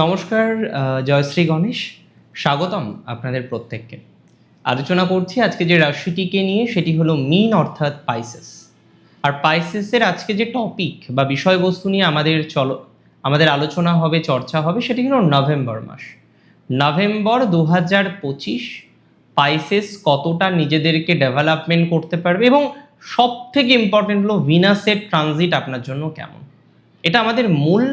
নমস্কার জয়শ্রী গণেশ। স্বাগতম আপনাদের প্রত্যেককে। আলোচনা করছি আজকে যে রাশিটিকে নিয়ে, সেটি হলো মিন অর্থাৎ পাইসেস আর পাইসেসের আজকে যে টপিক বা বিষয়বস্তু নিয়ে আমাদের চলো, আমাদের আলোচনা হবে, চর্চা হবে, সেটি হলো নভেম্বর মাস। নভেম্বর দু হাজার পঁচিশ পাইসেস কতটা নিজেদেরকে ডেভেলপমেন্ট করতে পারবে এবং সব থেকে ইম্পর্টেন্ট হলো ভিনাসের ট্রানজিট আপনার জন্য কেমন? এটা আমাদের মূল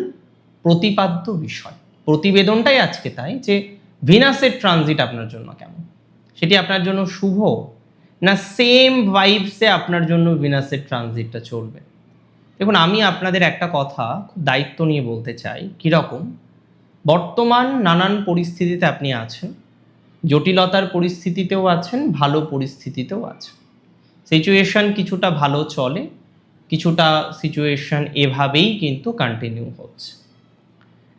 প্রতিপাদ্য বিষয়। প্রতিবেদনটাই আজকে তাই যে ভিনাসের ট্রানজিট আপনার জন্য কেমন? সেটি আপনার জন্য শুভ? না সেম ভাইবসে আপনার জন্য ভিনাসের ট্রানজিটটা চলবে? দেখুন, আমি আপনাদের একটা কথা খুব দায়িত্ব নিয়ে বলতে চাই, কীরকম? বর্তমান নানান পরিস্থিতিতে আপনি আছেন, জটিলতার পরিস্থিতিতেও আছেন, ভালো পরিস্থিতিতেও আছেন। সিচুয়েশন কিছুটা ভালো চলে, কিছুটা সিচুয়েশন এভাবেই কিন্তু কন্টিনিউ হচ্ছে।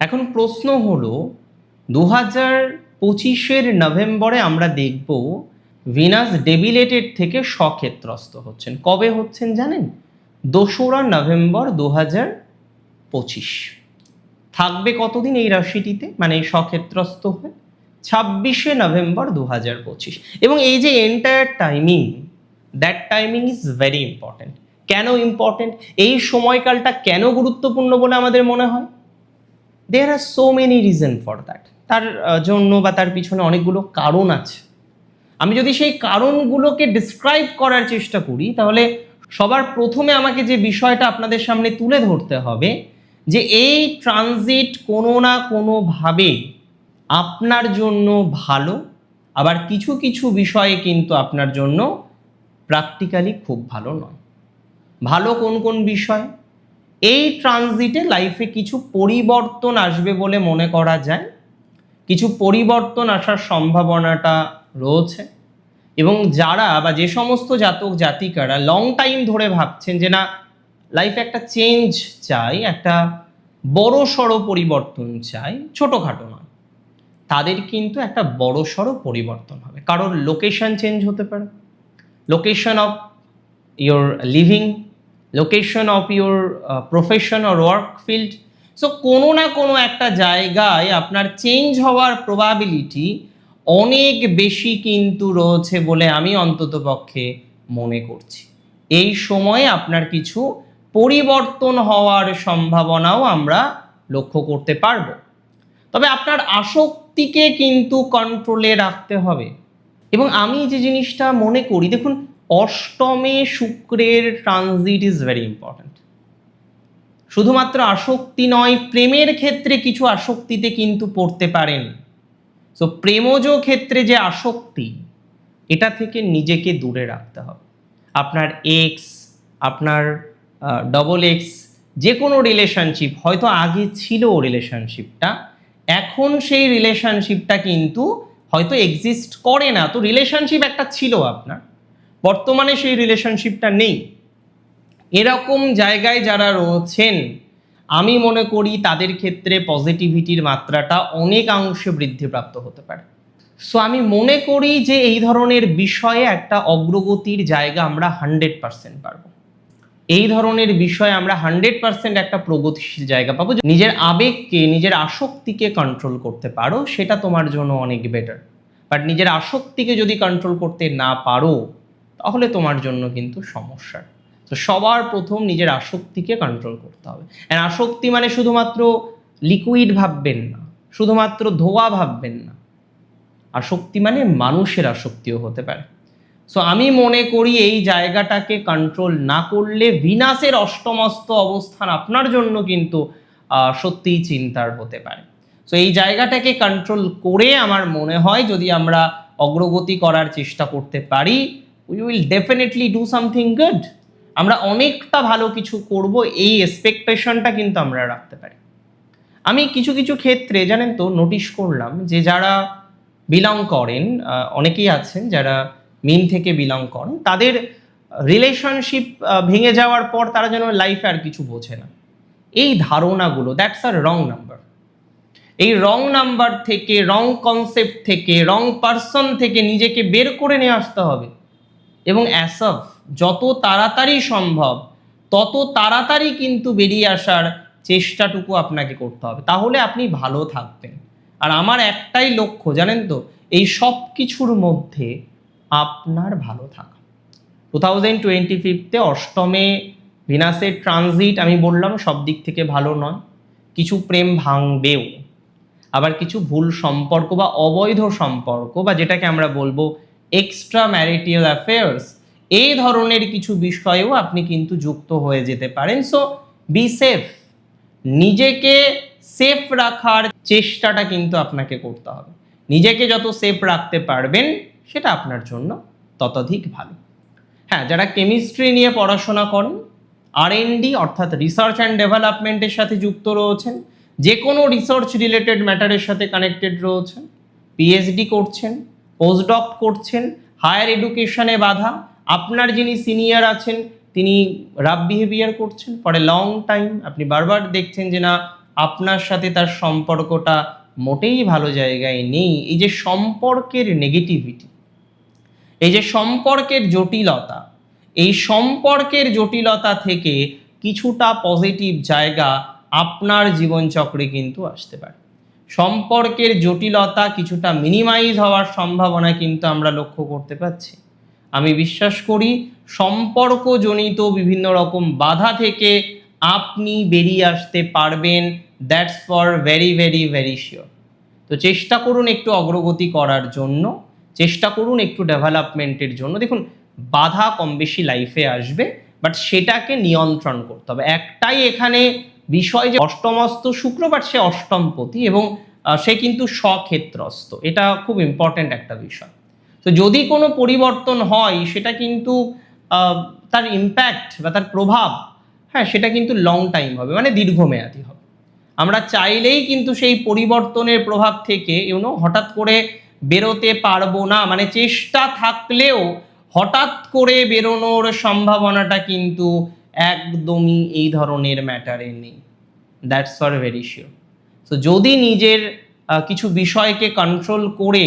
এখন প্রশ্ন হলো দু হাজার পঁচিশের নভেম্বরে আমরা দেখব ভিনাস ডেবিলেটেড থেকে সক্ষেত্রস্ত হচ্ছেন। কবে হচ্ছেন জানেন? দোসরা নভেম্বর দু হাজার পঁচিশ। থাকবে কতদিন এই রাশিটিতে? মানে এই সক্ষেত্রস্ত হয়ে ছাব্বিশে নভেম্বর দু হাজার পঁচিশ। এবং এই যে entire timing that timing is very important কেন ইম্পর্ট্যান্ট এই সময়কালটা কেন গুরুত্বপূর্ণ বলে আমাদের মনে হয়? There are so many reason for that তার জন্য বা তার পিছনে অনেকগুলো কারণ আছে। আমি যদি সেই কারণগুলোকে ডিসক্রাইব করার চেষ্টা করি, তাহলে সবার প্রথমে আমাকে যে বিষয়টা আপনাদের সামনে তুলে ধরতে হবে, যে এই ট্রানজিট কোনো না কোনোভাবে আপনার জন্য ভালো, আবার কিছু কিছু বিষয়ে কিন্তু আপনার জন্য প্র্যাকটিক্যালি খুব ভালো নয়। ভালো কোন কোন বিষয়? এই ট্রানজিটে লাইফে কিছু পরিবর্তন আসবে বলে মনে করা যায়। কিছু পরিবর্তন আসার সম্ভাবনাটা রয়েছে। এবং যারা বা যে সমস্ত জাতক জাতিকারা লং টাইম ধরে ভাবছেন যে না লাইফে একটা চেঞ্জ চাই, একটা বড় সড়ো পরিবর্তন চাই, ছোটোখাটো নয়। তাদের কিন্তু একটা বড় সড়ো পরিবর্তন হবে। কারোর লোকেশন চেঞ্জ হতে পারে। Location of your living location of your profession or work field so কোনো না কোনো একটা জায়গায় আপনার চেঞ্জ হওয়ার প্রবাবিলিটি অনেক বেশি কিন্তু রয়েছে বলে আমি অন্ততপক্ষে মনে করছি। এই সময়ে আপনার কিছু পরিবর্তন হওয়ার সম্ভাবনাও আমরা লক্ষ্য করতে পারব। তবে আপনার আসক্তিকে কিন্তু কন্ট্রোলে রাখতে হবে। এবং আমি যে জিনিসটা মনে করি, দেখুন অষ্টমে শুক্রের ট্রানজিট ইজ ভেরি ইম্পর্ট্যান্ট শুধুমাত্র আসক্তি নয়, প্রেমের ক্ষেত্রে কিছু আসক্তিতে কিন্তু পড়তে পারেন। সো প্রেমজ ক্ষেত্রে যে আসক্তি, এটা থেকে নিজেকে দূরে রাখতে হবে। আপনার এক্স আপনার ডবল এক্স যে কোনো রিলেশনশিপ হয়তো আগে ছিল রিলেশনশিপটা এখন সেই রিলেশনশিপটা কিন্তু হয়তো এক্সিস্ট করে না। তো রিলেশনশিপ একটা ছিল আপনার। বর্তমানে সেই রিলেশনশিপটা নেই। এরকম জায়গায় যারা রয়েছেন, আমি মনে করি তাদের ক্ষেত্রে পজিটিভিটির মাত্রাটা অনেকাংশে বৃদ্ধিপ্রাপ্ত হতে পারে। সো আমি মনে করি যে এই ধরনের বিষয়ে একটা অগ্রগতির জায়গা আমরা হান্ড্রেড পার্সেন্ট পারব। এই ধরনের বিষয়ে আমরা হান্ড্রেড পার্সেন্ট একটা প্রগতিশীল জায়গা পাবো নিজের আবেগকে, নিজের আসক্তিকে কন্ট্রোল করতে পারো, সেটা তোমার জন্য অনেক বেটার বাট নিজের আসক্তিকে যদি কন্ট্রোল করতে না পারো তাহলে তোমার জন্য কিন্তু সমস্যা তো সবার প্রথম নিজের আসক্তিকে কন্ট্রোল করতে হবে। আর আসক্তি মানে শুধুমাত্র লিকুইড ভাববেন না, শুধুমাত্র ধোয়া ভাববেন না। আসক্তি মানে মানুষের আসক্তিও হতে পারে। সো আমি মনে করি এই জায়গাটাকে কন্ট্রোল না করলে বিনাশের অষ্টমস্ত অবস্থান আপনার জন্য কিন্তু সত্যিই চিন্তার হতে পারে। সো এই জায়গাটাকে কন্ট্রোল করে আমার মনে হয় যদি আমরা অগ্রগতি করার চেষ্টা করতে পারি we will definitely do something good আমরা অনেকটা ভালো কিছু করব, এই এক্সপেকটেশনটা কিন্তু আমরা রাখতে পারি। আমি কিছু কিছু ক্ষেত্রে জানেন তো নোটিশ করলাম যে যারা বিলং করেন অনেকেই আছেন যারা মিন থেকে বিলং করেন, তাদের রিলেশনশিপ ভেঙে যাওয়ার পর তারা যেন লাইফে আর কিছু বোঝে না। এই ধারণাগুলো দ্যাটস আর রং নাম্বার এই রং নাম্বার থেকে রং কনসেপ্ট থেকে রং পার্সন থেকে নিজেকে বের করে নিয়ে আসতে হবে। এবং অ্যাসফ যত তাড়াতাড়ি সম্ভব, তত তাড়াতাড়ি কিন্তু বেরিয়ে আসার চেষ্টাটুকু আপনাকে করতে হবে। তাহলে আপনি ভালো থাকবেন। আর আমার একটাই লক্ষ্য, জানেন তো, এই সব কিছুর মধ্যে আপনার ভালো থাকা। টু থাউজেন্ড টোয়েন্টি ফিফতে অষ্টমে ভিনাসের ট্রানজিট আমি বললাম, সব দিক থেকে ভালো নয়। কিছু প্রেম ভাঙবেও। আবার কিছু ভুল সম্পর্ক বা অবৈধ সম্পর্ক বা যেটাকে আমরা বলব এক্সট্রা ম্যারিটিয়াল অ্যাফেয়ার্স এই ধরনের কিছু বিষয়েও আপনি কিন্তু যুক্ত হয়ে যেতে পারেন। সো বি সেফ নিজেকে সেফ রাখার চেষ্টাটা কিন্তু আপনাকে করতে হবে। নিজেকে যত সেফ রাখতে পারবেন, সেটা আপনার জন্য ততোধিক ভালো। হ্যাঁ যারা কেমিস্ট্রি নিয়ে পড়াশোনা করেন আর অর্থাৎ রিসার্চ অ্যান্ড ডেভেলপমেন্টের সাথে যুক্ত রয়েছেন যে কোনো রিসার্চ রিলেটেড ম্যাটারের সাথে কানেক্টেড রয়েছেন পিএইচডি করছেন পোস্টডক করছেন হায়ার এডুকেশনে বাধা। আপনার যিনি সিনিয়র আছেন, তিনি রাব বিহেভিয়ার করছেন। ফর এ লং টাইম আপনি বারবার দেখছেন যে না, আপনার সাথে তার সম্পর্কটা মোটেই ভালো জায়গায় নেই। এই যে সম্পর্কের নেগেটিভিটি এই যে সম্পর্কের জটিলতা, এই সম্পর্কের জটিলতা থেকে কিছুটা পজিটিভ জায়গা আপনার জীবনচক্রে কিন্তু আসতে পারে। সম্পর্কের জটিলতা কিছুটা মিনিমাইজ হওয়ার সম্ভাবনা কিন্তু আমরা লক্ষ্য করতে পারছি। আমি বিশ্বাস করি সম্পর্কজনিত বিভিন্ন রকম বাধা থেকে আপনি বেরিয়ে আসতে পারবেন। That's for very very very sure তো চেষ্টা করুন একটু অগ্রগতি করার জন্য, চেষ্টা করুন একটু ডেভেলপমেন্টের জন্য। দেখুন, বাধা কম বেশি লাইফে আসবে বাট সেটাকে নিয়ন্ত্রণ করতে হবে। একটাই এখানে বিষয় যে অষ্টমস্ত শুক্র বাট সে অষ্টমপতি এবং সে কিন্তু স্বক্ষেত্রস্থ এটা খুব ইম্পর্ট্যান্ট একটা বিষয়। তো যদি কোনো পরিবর্তন হয়, সেটা কিন্তু তার ইম্প্যাক্ট বা তার প্রভাব হ্যাঁ সেটা কিন্তু লং টাইম হবে মানে দীর্ঘমেয়াদী হবে। আমরা চাইলেই কিন্তু সেই পরিবর্তনের প্রভাব থেকে ইউনো হঠাৎ করে বেরোতে পারব না। মানে চেষ্টা থাকলেও হঠাৎ করে বেরোনোর সম্ভাবনাটা কিন্তু একদমই এই ধরনের ম্যাটারে নেই। That's for very sure so যদি নিজের কিছু বিষয়কে কন্ট্রোল করে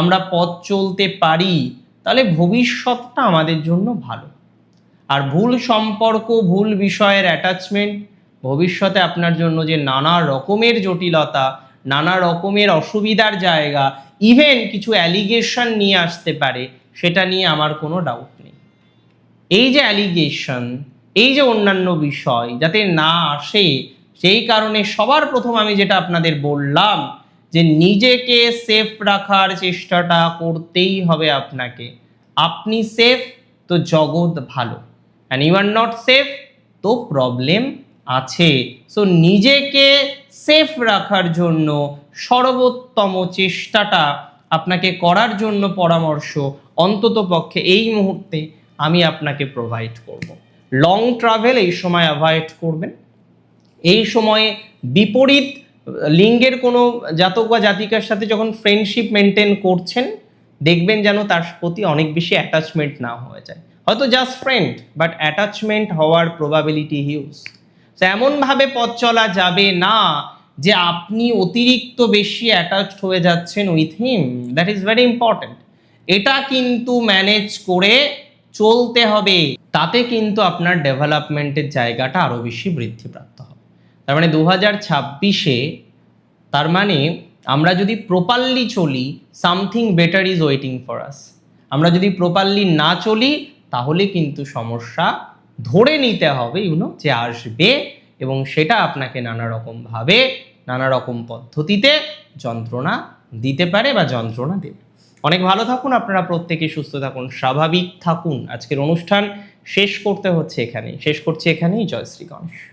আমরা পথ চলতে পারি, তাহলে ভবিষ্যৎটা আমাদের জন্য ভালো। আর ভুল সম্পর্ক, ভুল বিষয়ের অ্যাটাচমেন্ট ভবিষ্যতে আপনার জন্য যে নানা রকমের জটিলতা, নানা রকমের অসুবিধার জায়গা ইভেন কিছু অ্যালিগেশন নিয়ে আসতে পারে, সেটা নিয়ে আমার কোনো ডাউট নেই। এই যে অ্যালিগেশন এই যে অন্যান্য বিষয় যাতে না আসে, সেই কারণে সবার প্রথম আমি যেটা আপনাদের বললাম যে নিজেকে সেফ রাখার চেষ্টাটা করতেই হবে আপনাকে। আপনি সেফ তো জগৎ ভালো। And you are not safe তো প্রবলেম আছে। সো নিজেকে সেফ রাখার জন্য সর্বোত্তম চেষ্টাটা আপনাকে করার জন্য পরামর্শ অন্তত পক্ষে এই মুহূর্তে আমি আপনাকে প্রোভাইড করব। লং ট্রাভেল এই সময় অ্যাভয়েড করবেন। এই সময়ে বিপরীত লিঙ্গের কোনো জাতক বা জাতিকার সাথে যখন ফ্রেন্ডশিপ মেনটেন করছেন, দেখবেন যেন তার প্রতি অনেক বেশি অ্যাটাচমেন্ট না হয়ে যায়। হয়তো জাস্ট ফ্রেন্ড বাট অ্যাটাচমেন্ট হওয়ার প্রবাবিলিটি হিউজ তো এমনভাবে পথ চলা যাবে না যে আপনি অতিরিক্ত বেশি অ্যাটাচড হয়ে যাচ্ছেন with him that is very important এটা কিন্তু ম্যানেজ করে চলতে হবে। তাতে কিন্তু আপনার ডেভেলপমেন্টের জায়গাটা আরও বেশি বৃদ্ধিপ্রাপ্ত হবে। তার মানে দু হাজার ছাব্বিশে তার মানে আমরা যদি প্রপারলি চলি something better is waiting for us আমরা যদি প্রপারলি না চলি, তাহলে কিন্তু সমস্যা ধরে নিতে হবে ইউনো যে আসবে এবং সেটা আপনাকে নানা রকমভাবে নানা রকম পদ্ধতিতে যন্ত্রণা দিতে পারে বা যন্ত্রণা দেবে। অনেক ভালো থাকুন, আপনারা প্রত্যেকে সুস্থ থাকুন, স্বাভাবিক থাকুন। আজকের অনুষ্ঠান শেষ করতে হচ্ছে এখানেই। শেষ করছি এখানেই। জয়শ্রী গণেশ।